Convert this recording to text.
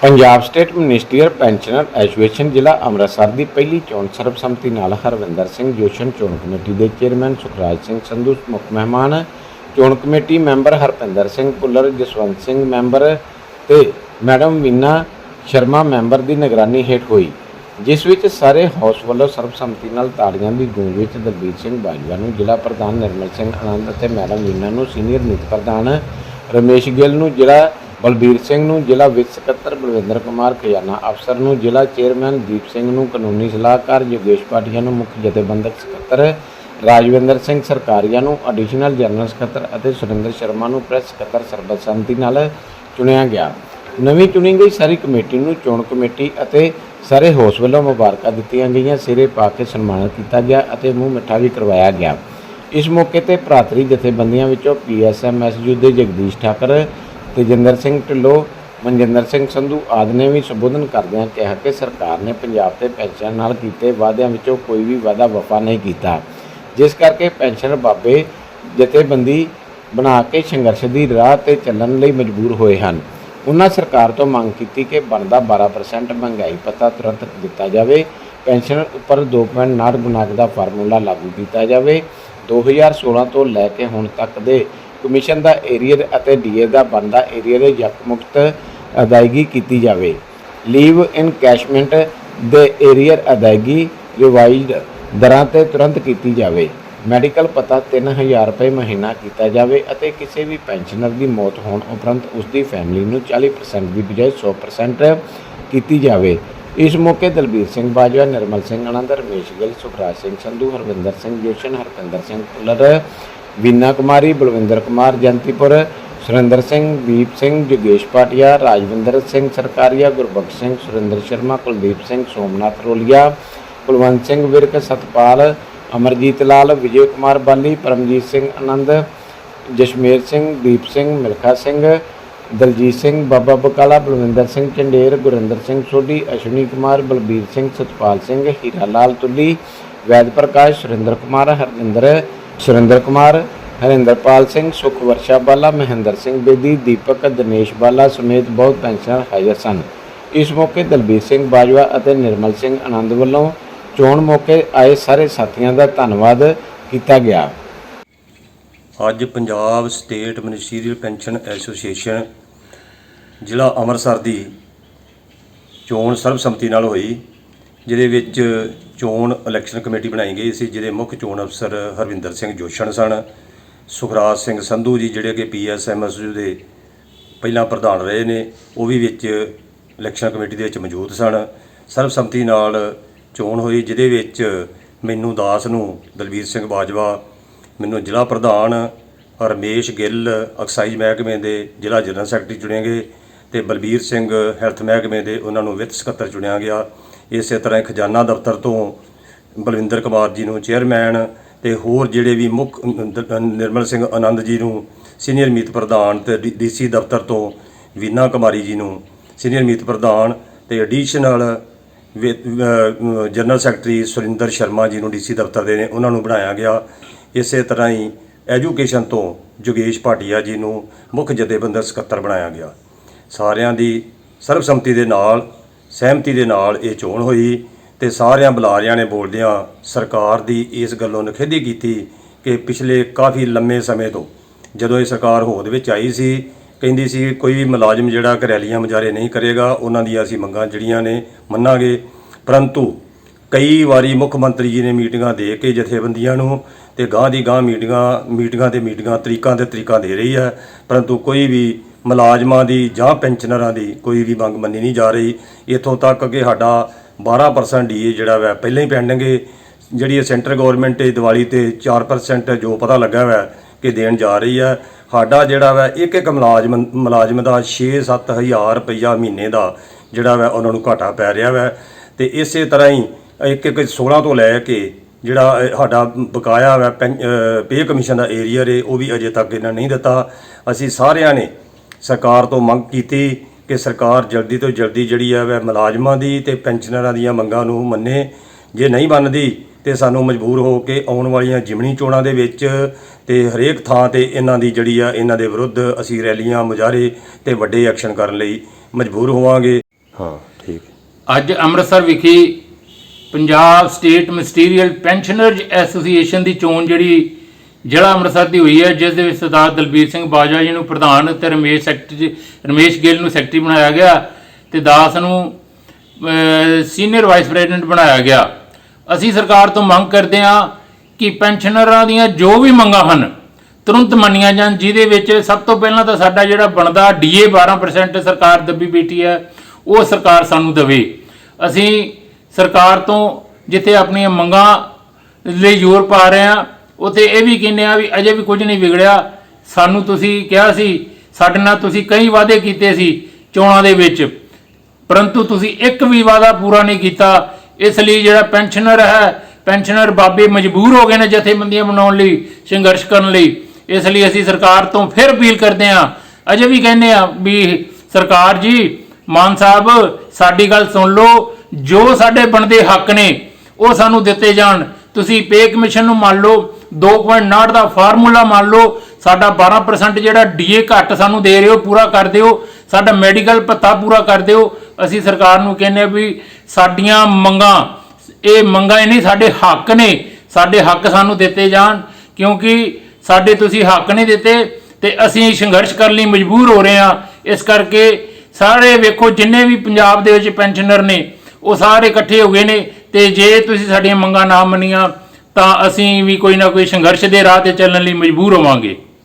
Punjab state ministerial pensioner association ਜ਼ਿਲ੍ਹਾ ਅੰਮ੍ਰਿਤਸਰ ਦੀ ਪਹਿਲੀ ਚੋਣ ਸਰਬਸੰਮਤੀ ਨਾਲ ਹਰਵਿੰਦਰ ਸਿੰਘ ਜੋਸ਼ਨ ਚੋਣ ਕਮੇਟੀ ਦੇ ਚੇਅਰਮੈਨ ਸੁਖਰਾਜ ਸਿੰਘ ਸੰਧੂ, ਮੁੱਖ ਮਹਿਮਾਨ ਚੋਣ committee member Harpinder Singh Bhullar, Jaswant Singh member ਤੇ ਮੈਡਮ ਵੀਨਾ ਸ਼ਰਮਾ ਮੈਂਬਰ ਦੀ ਨਿਗਰਾਨੀ ਹੇਠ ਹੋਈ, ਜਿਸ ਵਿੱਚ ਸਾਰੇ ਹਾਊਸ ਵੱਲੋਂ ਸਰਬਸੰਮਤੀ ਨਾਲ ਤਾੜੀਆਂ ਦੀ ਗੂੰਜ ਵਿੱਚ ਦਲਬੀਰ ਸਿੰਘ ਬਾਜਵਾ ਨੂੰ ਜ਼ਿਲ੍ਹਾ ਪ੍ਰਧਾਨ ਨਿਰਮਲ ਸਿੰਘ ਆਨੰਦ ਅਤੇ ਮੈਡਮ ਵੀਨਾ ਨੂੰ ਸੀਨੀਅਰ ਨੀਤ ਪ੍ਰਧਾਨ ਰਮੇਸ਼ ਗਿੱਲ ਨੂੰ ਜ਼ਿਲ੍ਹਾ ਬਲਬੀਰ ਸਿੰਘ ਨੂੰ ਜ਼ਿਲ੍ਹਾ ਵਿੱਤ ਸਕੱਤਰ ਬਲਵਿੰਦਰ ਕੁਮਾਰ ਖਜ਼ਾਨਾ ਅਫਸਰ ਨੂੰ ਜ਼ਿਲ੍ਹਾ ਚੇਅਰਮੈਨ ਦੀਪ ਸਿੰਘ ਨੂੰ ਕਾਨੂੰਨੀ ਸਲਾਹਕਾਰ ਯੋਗੇਸ਼ ਪਾਟੀਆ ਨੂੰ ਮੁੱਖ ਜਥੇਬੰਦਕ ਸਕੱਤਰ, ਰਾਜਵਿੰਦਰ ਸਿੰਘ ਸਰਕਾਰੀਆ ਨੂੰ ਐਡੀਸ਼ਨਲ ਜਨਰਲ ਸਕੱਤਰ ਅਤੇ ਸੁਰਿੰਦਰ ਸ਼ਰਮਾ ਨੂੰ ਪ੍ਰੈਸ ਸਕੱਤਰ ਸਰਬਸੰਮਤੀ ਨਾਲ ਚੁਣਿਆ ਗਿਆ। ਨਵੀਂ ਚੁਣੀ ਗਈ ਸਾਰੀ ਕਮੇਟੀ ਨੂੰ ਚੋਣ ਕਮੇਟੀ ਅਤੇ ਸਾਰੇ ਹੋਸ ਵੱਲੋਂ ਮੁਬਾਰਕਾਂ ਦਿੱਤੀਆਂ ਗਈਆਂ, ਸਿਰੇ ਪਾ ਕੇ ਸਨਮਾਨਿਤ ਕੀਤਾ ਗਿਆ ਅਤੇ ਮੂੰਹ ਮਿੱਠਾ ਵੀ ਕਰਵਾਇਆ ਗਿਆ। ਇਸ ਮੌਕੇ ਤੇ ਭਰਾਤਰੀ ਜਥੇਬੰਦੀਆਂ ਵਿੱਚੋਂ ਪੀਐਸਐਮਐਸਯੂ ਦੇ ਜਗਦੀਸ਼ ਠਾਕਰ ਤੇਜਿੰਦਰ ਸਿੰਘ ਢਿੱਲੋਂ, ਮਨਜਿੰਦਰ ਸਿੰਘ ਸੰਧੂ ਆਦਿ ਨੇ ਵੀ ਸੰਬੋਧਨ ਕਰਦਿਆਂ ਕਿਹਾ ਕਿ ਸਰਕਾਰ ਨੇ ਪੰਜਾਬ ਤੇ ਪੈਨਸ਼ਨ ਨਾਲ ਕੀਤੇ ਵਾਅਦਿਆਂ ਵਿੱਚੋਂ ਕੋਈ ਵੀ ਵਾਅਦਾ ਵਫਾ ਨਹੀਂ ਕੀਤਾ। ਜਿਸ ਕਰਕੇ ਪੈਨਸ਼ਨਰ ਬਾਬੇ ਜਥੇਬੰਦੀ ਬਣਾ ਕੇ ਸੰਘਰਸ਼ ਦੀ ਰਾਹ ਤੇ ਚੱਲਣ ਲਈ ਮਜਬੂਰ ਹੋਏ ਹਨ। ਉਹਨਾਂ ਸਰਕਾਰ ਤੋਂ ਮੰਗ ਕੀਤੀ ਕਿ ਬਣਦਾ 12% ਮਹਿੰਗਾਈ ਭੱਤਾ ਤੁਰੰਤ ਦਿੱਤਾ ਜਾਵੇ। ਪੈਨਸ਼ਨ ਉੱਪਰ 2.9 ਗੁਣਾਕ ਦਾ ਫਾਰਮੂਲਾ ਲਾਗੂ ਕੀਤਾ ਜਾਵੇ। 2016 ਤੋਂ ਲੈ ਕੇ ਹੁਣ ਤੱਕ ਦੇ ਕਮਿਸ਼ਨ ਦਾ ਏਰੀਅਰ ਅਤੇ ਡੀਏ ਦਾ ਬਣਦਾ ਏਰੀਅਰ ਯਕ ਮੁਕਤ ਅਦਾਇਗੀ ਕੀਤੀ ਜਾਵੇ। ਲੀਵ ਇਨ ਕੈਸ਼ਮੈਂਟ ਦੇ ਏਰੀਅਰ ਅਦਾਇਗੀ ਰਿਵਾਈਜ਼ਡ ਦਰਾਂ ਤੇ ਤੁਰੰਤ ਕੀਤੀ ਜਾਵੇ। ਮੈਡੀਕਲ ਪਤਾ 3000 ਰੁਪਏ ਮਹੀਨਾ ਕੀਤਾ ਜਾਵੇ ਅਤੇ ਕਿਸੇ ਵੀ ਪੈਨਸ਼ਨਰ ਦੀ ਮੌਤ ਹੋਣ ਉਪਰੰਤ ਉਸ ਦੀ ਫੈਮਿਲੀ ਨੂੰ 40% ਦੀ ਬਜਾਏ 100% ਕੀਤੀ ਜਾਵੇ। ਇਸ ਮੌਕੇ ਦਲਬੀਰ ਸਿੰਘ ਬਾਜਵਾ, ਨਿਰਮਲ ਸਿੰਘ ਆਨੰਦ ਰਮੇਸ਼ ਗਿੱਲ, ਸੁਖਰਾਜ ਸਿੰਘ ਸੰਧੂ, ਹਰਵਿੰਦਰ ਸਿੰਘ ਜੋਸ਼ਨ, ਹਰਪਿੰਦਰ ਸਿੰਘ ਭੁੱਲਰ ਵੀਨਾ ਕੁਮਾਰੀ ਬਲਵਿੰਦਰ ਕੁਮਾਰ ਜੰਤੀਪੁਰ ਸੁਰਿੰਦਰ ਸਿੰਘ ਦੀਪ ਸਿੰਘ ਜੋਗੇਸ਼ ਪਾਟਿਆ ਰਾਜਵਿੰਦਰ ਸਿੰਘ ਸਰਕਾਰੀਆ ਗੁਰਬਖਸ਼ ਸਿੰਘ ਸੁਰਿੰਦਰ ਸ਼ਰਮਾ ਕੁਲਦੀਪ ਸਿੰਘ ਸੋਮਨਾਥ ਰੋਲੀਆ ਕੁਲਵੰਤ ਸਿੰਘ ਵਿਰਕ ਸਤਪਾਲ ਅਮਰਜੀਤ ਲਾਲ ਵਿਜੇ ਕੁਮਾਰ ਬਾਲੀ ਪਰਮਜੀਤ ਸਿੰਘ ਆਨੰਦ ਜਸ਼ਮੇਰ ਸਿੰਘ ਦੀਪ ਸਿੰਘ ਮਿਲਖਾ ਸਿੰਘ ਦਲਜੀਤ ਸਿੰਘ ਬਾਬਾ ਬਕਾਲਾ ਬਲਵਿੰਦਰ ਸਿੰਘ ਚੰਡੇਰ ਗੁਰਿੰਦਰ ਸਿੰਘ ਸੋਢੀ ਅਸ਼ਵਨੀ ਕੁਮਾਰ ਬਲਬੀਰ ਸਿੰਘ ਸਤਪਾਲ ਸਿੰਘ ਹੀਰਾ ਲਾਲ ਤੁੱਲੀ ਵੈਦ ਪ੍ਰਕਾਸ਼ ਸੁਰਿੰਦਰ ਕੁਮਾਰ ਹਰਜਿੰਦਰ ਸੁਰਿੰਦਰ ਕੁਮਾਰ, ਹਰਿੰਦਰਪਾਲ ਸਿੰਘ, ਸੁਖਵਰਸ਼ਾ ਬਾਲਾ, ਮਹਿੰਦਰ ਸਿੰਘ ਬੇਦੀ, ਦੀਪਕ, ਦਿਨੇਸ਼ ਬਾਲਾ ਸਮੇਤ ਬਹੁਤ ਪੈਨਸ਼ਨਰ ਹਾਜ਼ਰ ਸਨ। ਇਸ ਮੌਕੇ ਦਲਬੀਰ ਸਿੰਘ ਬਾਜਵਾ ਅਤੇ ਨਿਰਮਲ ਸਿੰਘ ਆਨੰਦ ਵੱਲੋਂ ਚੋਣ ਮੌਕੇ ਆਏ ਸਾਰੇ ਸਾਥੀਆਂ ਦਾ ਧੰਨਵਾਦ ਕੀਤਾ ਗਿਆ। ਅੱਜ Punjab state ministerial pension association ਜ਼ਿਲ੍ਹਾ ਅੰਮ੍ਰਿਤਸਰ ਦੀ ਚੋਣ ਸਰਬਸੰਮਤੀ ਨਾਲ ਹੋਈ। ਜਿਹਦੇ ਵਿੱਚ ਚੋਣ ਇਲੈਕਸ਼ਨ ਕਮੇਟੀ ਬਣਾਈ ਗਈ ਸੀ, ਜਿਹਦੇ ਮੁੱਖ ਚੋਣ ਅਫਸਰ ਹਰਵਿੰਦਰ ਸਿੰਘ ਜੋਸ਼ਣ ਸਨ। ਸੁਖਰਾਜ ਸਿੰਘ ਸੰਧੂ ਜੀ ਜਿਹੜੇ ਕਿ ਪੀਐਸਐਮਐਸਯੂ ਦੇ ਪਹਿਲਾਂ ਪ੍ਰਧਾਨ ਰਹੇ ਨੇ, ਉਹ ਵੀ ਵਿੱਚ ਇਲੈਕਸ਼ਨ ਕਮੇਟੀ ਦੇ ਵਿੱਚ ਮੌਜੂਦ ਸਨ। ਸਰਬਸੰਮਤੀ ਨਾਲ ਚੋਣ ਹੋਈ, ਜਿਹਦੇ ਵਿੱਚ ਮੈਨੂੰ ਦਾਸ ਨੂੰ ਦਲਬੀਰ ਸਿੰਘ ਬਾਜਵਾ, ਮੈਨੂੰ ਜ਼ਿਲ੍ਹਾ ਪ੍ਰਧਾਨ ਰਮੇਸ਼ ਗਿੱਲ, ਐਕਸਾਈਜ਼ ਮਹਿਕਮੇ ਦੇ ਜ਼ਿਲ੍ਹਾ ਜਨਰਲ ਸੈਕਟਰੀ ਚੁਣੇ ਗਏ ਤੇ ਬਲਬੀਰ ਸਿੰਘ ਹੈਲਥ ਮਹਿਕਮੇ ਦੇ ਉਹਨਾਂ ਨੂੰ ਵਿੱਤ ਸਕੱਤਰ ਚੁਣਿਆ ਗਿਆ। ਇਸੇ ਤਰ੍ਹਾਂ ਹੀ ਖਜ਼ਾਨਾ ਦਫ਼ਤਰ ਤੋਂ ਬਲਵਿੰਦਰ ਕੁਮਾਰ ਜੀ ਨੂੰ ਚੇਅਰਮੈਨ ਤੇ ਹੋਰ ਜਿਹੜੇ ਵੀ ਮੁੱਖ ਨਿਰਮਲ ਸਿੰਘ ਆਨੰਦ ਜੀ ਨੂੰ ਸੀਨੀਅਰ ਮੀਤ ਪ੍ਰਧਾਨ ਤੇ ਡੀਸੀ ਦਫ਼ਤਰ ਤੋਂ ਵੀਨਾ ਕੁਮਾਰੀ ਜੀ ਨੂੰ ਸੀਨੀਅਰ ਮੀਤ ਪ੍ਰਧਾਨ ਤੇ additional general secretary Surinder Sharma ji ਨੂੰ ਡੀਸੀ ਦਫ਼ਤਰ ਦੇ ਨੇ, ਉਹਨਾਂ ਨੂੰ ਬਣਾਇਆ ਗਿਆ। ਇਸੇ ਤਰ੍ਹਾਂ ਹੀ ਐਜੂਕੇਸ਼ਨ ਤੋਂ ਜੋਗੇਸ਼ ਭਾਟੀਆ ਜੀ ਨੂੰ ਮੁੱਖ ਜਥੇਬੰਦਕ ਸਕੱਤਰ ਬਣਾਇਆ ਗਿਆ। ਸਾਰਿਆਂ ਦੀ ਸਰਬਸੰਮਤੀ ਦੇ ਨਾਲ ਸਹਿਮਤੀ ਦੇ ਨਾਲ ਇਹ ਚੋਣ ਹੋਈ ਤੇ ਸਾਰਿਆਂ ਬੁਲਾਰਿਆਂ ਨੇ ਬੋਲਦਿਆਂ ਸਰਕਾਰ ਦੀ ਇਸ ਗੱਲੋਂ ਨਿਖੇਧੀ ਕੀਤੀ ਕਿ ਪਿਛਲੇ ਕਾਫੀ ਲੰਮੇ ਸਮੇਂ ਤੋਂ ਜਦੋਂ ਇਹ ਸਰਕਾਰ ਹੋਂਦ ਵਿੱਚ ਆਈ ਸੀ, ਕਹਿੰਦੀ ਸੀ ਕੋਈ ਵੀ ਮੁਲਾਜ਼ਮ ਜਿਹੜਾ ਕਿ ਰੈਲੀਆਂ ਮੁਜ਼ਾਰੇ ਨਹੀਂ ਕਰੇਗਾ, ਉਹਨਾਂ ਦੀਆਂ ਅਸੀਂ ਮੰਗਾਂ ਜਿਹੜੀਆਂ ਨੇ ਮੰਨਾਂਗੇ। ਪਰੰਤੂ ਕਈ ਵਾਰੀ ਮੁੱਖ ਮੰਤਰੀ ਜੀ ਨੇ ਮੀਟਿੰਗਾਂ ਦੇ ਕੇ ਜਥੇਬੰਦੀਆਂ ਨੂੰ ਤੇ ਗਾਂ ਦੀ ਗਾਂ ਮੀਟਿੰਗਾਂ ਮੀਟਿੰਗਾਂ ਤੇ ਮੀਟਿੰਗਾਂ ਤਰੀਕਾਂ ਤੇ ਤਰੀਕਾਂ ਦੇ ਰਹੀ ਹੈ। ਪਰੰਤੂ ਕੋਈ ਵੀ ਮੁਲਾਜ਼ਮਾਂ ਦੀ ਜਾਂ ਪੈਨਸ਼ਨਰਾਂ ਦੀ ਕੋਈ ਵੀ ਮੰਗ ਮੰਨੀ ਨਹੀਂ ਜਾ ਰਹੀ। ਇਥੋਂ ਤੱਕ ਕਿ ਸਾਡਾ 12% ਡੀਏ ਜਿਹੜਾ ਵਾ, ਪਹਿਲਾਂ ਹੀ ਪੈਂਡਿੰਗ ਜਿਹੜੀ ਸੈਂਟਰ ਗਵਰਨਮੈਂਟ ਇਹ ਦੀਵਾਲੀ ਤੇ 4% ਜੋ ਪਤਾ ਲੱਗਾ ਵਾ ਕਿ ਦੇਣ ਜਾ ਰਹੀ ਹੈ। ਸਾਡਾ ਜਿਹੜਾ ਵਾ, ਇੱਕ ਇੱਕ ਮੁਲਾਜ਼ਮ ਮੁਲਾਜ਼ਮ ਦਾ 6-7 ਹਜ਼ਾਰ ਰੁਪਈਆ ਮਹੀਨੇ ਦਾ ਜਿਹੜਾ ਵਾ, ਉਹਨਾਂ ਨੂੰ ਘਾਟਾ ਪੈ ਰਿਹਾ ਵਾ। ਤੇ ਇਸੇ ਤਰ੍ਹਾਂ ਹੀ ਇੱਕ ਇੱਕ 16 ਤੋਂ ਲੈ ਕੇ ਜਿਹੜਾ ਸਾਡਾ ਬਕਾਇਆ ਵਾ ਪੇ ਕਮਿਸ਼ਨ ਦਾ ਏਰੀਆ ਰੇ, ਉਹ ਵੀ ਅਜੇ ਤੱਕ ਇਹਨਾਂ ਨਹੀਂ ਦਿੱਤਾ। ਅਸੀਂ ਸਾਰਿਆਂ ਨੇ ਸਰਕਾਰ ਤੋਂ ਮੰਗ ਕੀਤੀ ਕਿ ਸਰਕਾਰ ਜਲਦੀ ਤੋਂ ਜਲਦੀ ਜਿਹੜੀ ਹੈ ਵੈ ਮੁਲਾਜ਼ਮਾਂ ਦੀ ਤੇ ਪੈਨਸ਼ਨਰਾਂ ਦੀਆਂ ਮੰਗਾਂ ਨੂੰ ਮੰਨੇ ਜੇ ਨਹੀਂ ਮੰਨਦੀ ਤੇ ਸਾਨੂੰ ਮਜਬੂਰ ਹੋ ਕੇ ਆਉਣ ਵਾਲੀਆਂ ਜਿਮਣੀ ਚੋਣਾਂ ਦੇ ਵਿੱਚ ਤੇ ਹਰੇਕ ਥਾਂ ਤੇ ਇਹਨਾਂ ਦੀ ਜਿਹੜੀ ਆ ਇਹਨਾਂ ਦੇ ਵਿਰੁੱਧ ਅਸੀਂ ਰੈਲੀਆਂ ਮੁਜ਼ਾਹਰੇ ਤੇ ਵੱਡੇ ਐਕਸ਼ਨ ਕਰਨ ਲਈ ਮਜਬੂਰ ਹੋਵਾਂਗੇ ਹਾਂ ਠੀਕ। ਅੱਜ ਅੰਮ੍ਰਿਤਸਰ ਵਿਖੇ Punjab state ministerial pensioners association ਦੀ ਚੋਣ ਜਿਹੜੀ ਜ਼ਿਲ੍ਹਾ ਅੰਮ੍ਰਿਤਸਰ ਦੀ ਹੋਈ ਹੈ, ਜਿਸ ਦੇ ਵਿੱਚ ਸਰਦਾਰ ਦਲਬੀਰ ਸਿੰਘ ਬਾਜਵਾ ਜੀ ਨੂੰ ਪ੍ਰਧਾਨ ਤੇ ਰਮੇਸ਼ ਸੈਕਟਰੀ ਰਮੇਸ਼ ਗਿੱਲ ਨੂੰ ਸੈਕਟਰੀ ਬਣਾਇਆ ਗਿਆ ਤੇ ਦਾਸ ਨੂੰ ਸੀਨੀਅਰ ਵਾਈਸ ਪ੍ਰੈਜ਼ੀਡੈਂਟ ਬਣਾਇਆ ਗਿਆ। ਅਸੀਂ ਸਰਕਾਰ ਤੋਂ ਮੰਗ ਕਰਦੇ ਹਾਂ ਕਿ ਪੈਨਸ਼ਨਰਾਂ ਦੀਆਂ ਜੋ ਵੀ ਮੰਗਾਂ ਹਨ, ਤੁਰੰਤ ਮੰਨੀਆਂ ਜਾਣ, ਜਿਹਦੇ ਵਿੱਚ ਸਭ ਤੋਂ ਪਹਿਲਾਂ ਤਾਂ ਸਾਡਾ ਜਿਹੜਾ ਬਣਦਾ ਡੀਏ 12% ਸਰਕਾਰ ਦੱਬੀ ਬੈਠੀ ਹੈ, ਉਹ ਸਰਕਾਰ ਸਾਨੂੰ ਦੇਵੇ। ਅਸੀਂ ਸਰਕਾਰ ਤੋਂ ਜਿੱਥੇ ਆਪਣੀਆਂ ਮੰਗਾਂ ਲਈ ਜ਼ੋਰ ਪਾ ਰਹੇ ਹਾਂ ਉੱਥੇ ਇਹ ਵੀ ਕਹਿੰਦੇ ਆ ਵੀ ਅਜੇ ਵੀ ਕੁਝ ਨਹੀਂ ਵਿਗੜਿਆ। ਸਾਨੂੰ ਤੁਸੀਂ ਕਿਹਾ ਸੀ, ਸਾਡੇ ਨਾਲ ਤੁਸੀਂ ਕਈ ਵਾਅਦੇ ਕੀਤੇ ਸੀ ਚੋਣਾਂ ਦੇ ਵਿੱਚ। ਪਰੰਤੂ ਤੁਸੀਂ ਇੱਕ ਵੀ ਵਾਅਦਾ ਪੂਰਾ ਨਹੀਂ ਕੀਤਾ। ਇਸ ਲਈ ਜਿਹੜਾ ਪੈਨਸ਼ਨਰ ਹੈ, ਪੈਨਸ਼ਨਰ ਬਾਬੇ ਮਜਬੂਰ ਹੋ ਗਏ ਨੇ ਜਥੇਬੰਦੀਆਂ ਬਣਾਉਣ ਲਈ, ਸੰਘਰਸ਼ ਕਰਨ ਲਈ। ਇਸ ਲਈ ਅਸੀਂ ਸਰਕਾਰ ਤੋਂ ਫਿਰ ਅਪੀਲ ਕਰਦੇ ਹਾਂ। ਅਜੇ ਵੀ ਕਹਿੰਦੇ ਆ ਵੀ ਸਰਕਾਰ ਜੀ, ਮਾਨ ਸਾਹਿਬ, ਸਾਡੀ ਗੱਲ ਸੁਣ ਲਓ। ਜੋ ਸਾਡੇ ਬਣਦੇ ਹੱਕ ਨੇ, ਉਹ ਸਾਨੂੰ ਦਿੱਤੇ ਜਾਣ। ਤੁਸੀਂ ਪੇ ਕਮਿਸ਼ਨ ਨੂੰ ਮੰਨ ਲਓ। 2.9 ਦਾ ਫਾਰਮੂਲਾ ਮੰਨ ਲਓ, ਸਾਡਾ 12% ਜਿਹੜਾ ਡੀਏ ਘੱਟ ਸਾਨੂੰ ਦੇ ਰਹੇ ਹੋ, ਪੂਰਾ ਕਰ ਦਿਓ। ਸਾਡਾ ਮੈਡੀਕਲ ਭੱਤਾ ਪੂਰਾ ਕਰ ਦਿਓ। ਅਸੀਂ ਸਰਕਾਰ ਨੂੰ ਕਹਿੰਦੇ ਆ ਵੀ ਸਾਡੀਆਂ ਮੰਗਾਂ, ਇਹ ਮੰਗਾਂ ਇਹ ਨਹੀਂ, ਸਾਡੇ ਹੱਕ ਨੇ। ਸਾਡੇ ਹੱਕ ਸਾਨੂੰ ਦਿੱਤੇ ਜਾਣ, ਕਿਉਂਕਿ ਸਾਡੇ ਤੁਸੀਂ ਹੱਕ ਨਹੀਂ ਦਿੱਤੇ ਤੇ ਅਸੀਂ ਸੰਘਰਸ਼ ਕਰਨ ਲਈ ਮਜਬੂਰ ਹੋ ਰਹੇ ਹਾਂ। ਇਸ ਕਰਕੇ ਸਾਰੇ ਵੇਖੋ, ਜਿੰਨੇ ਵੀ ਪੰਜਾਬ ਦੇ ਵਿੱਚ ਪੈਨਸ਼ਨਰ ਨੇ, ਉਹ ਸਾਰੇ ਇਕੱਠੇ ਹੋ ਗਏ ਨੇ ਤੇ ਜੇ ਤੁਸੀਂ ਸਾਡੀਆਂ ਮੰਗਾਂ ਨਾ ਮੰਨੀਆਂ ਤਾਂ ਅਸੀਂ ਵੀ ਕੋਈ ਨਾ ਕੋਈ ਸੰਘਰਸ਼ ਦੇ ਰਾਹ ਤੇ ਚੱਲਣ ਲਈ ਮਜਬੂਰ ਹੋਵਾਂਗੇ।